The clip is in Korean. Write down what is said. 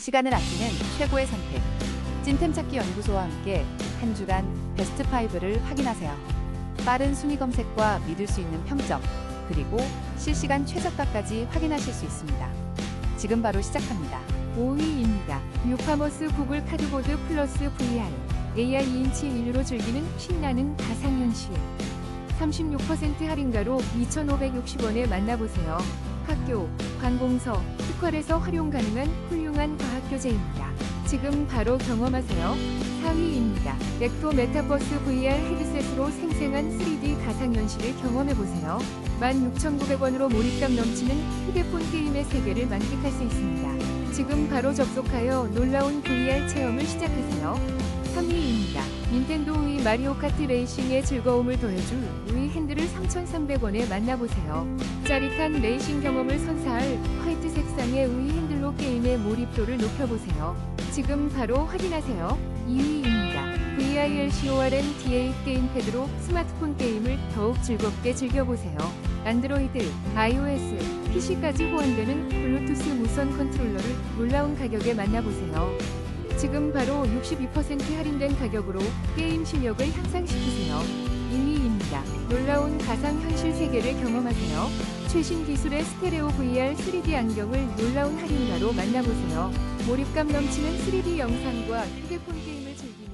시간을 아끼는 최고의 선택. 찐템 찾기 연구소와 함께 한 주간 베스트 5를 확인하세요. 빠른 순위 검색과 믿을 수 있는 평점, 그리고 실시간 최저가까지 확인하실 수 있습니다. 지금 바로 시작합니다. 5위입니다. 뉴파머스 구글 카드보드 플러스 VR AR 2인치 인류로 즐기는 신나는 가상현실 36% 할인가로 2,560원에 만나보세요. 학교, 관공서, 특활에서 활용 가능한 훌륭한 과학교재입니다. 지금 바로 경험하세요. 4위입니다. 엑토 메타버스 VR 헤드셋으로 생생한 3D 가상현실을 경험해보세요. 16,900원으로 몰입감 넘치는 휴대폰 게임의 세계를 만끽할 수 있습니다. 지금 바로 접속하여 놀라운 VR 체험을 시작하세요. 3위입니다. 닌텐도 위 마리오 카트 레이싱의 즐거움을 더해줄 위 핸들을 3,300원에 만나보세요. 짜릿한 레이싱 경험을 선사할 화이트 색상의 위 핸들로 게임의 몰입도를 높여보세요. 지금 바로 확인하세요. 2위입니다. VIRCORN D8 게임패드로 스마트폰 게임을 더욱 즐겁게 즐겨보세요. 안드로이드, iOS, PC까지 호환되는 블루투스 무선 컨트롤러를 놀라운 가격에 만나보세요. 지금 바로 62% 할인된 가격으로 게임 실력을 향상시키세요. 2위입니다. 놀라운 가상현실 세계를 경험하세요. 최신 기술의 스테레오 VR 3D 안경을 놀라운 할인가로 만나보세요. 몰입감 넘치는 3D 영상과 휴대폰 게임을 즐기며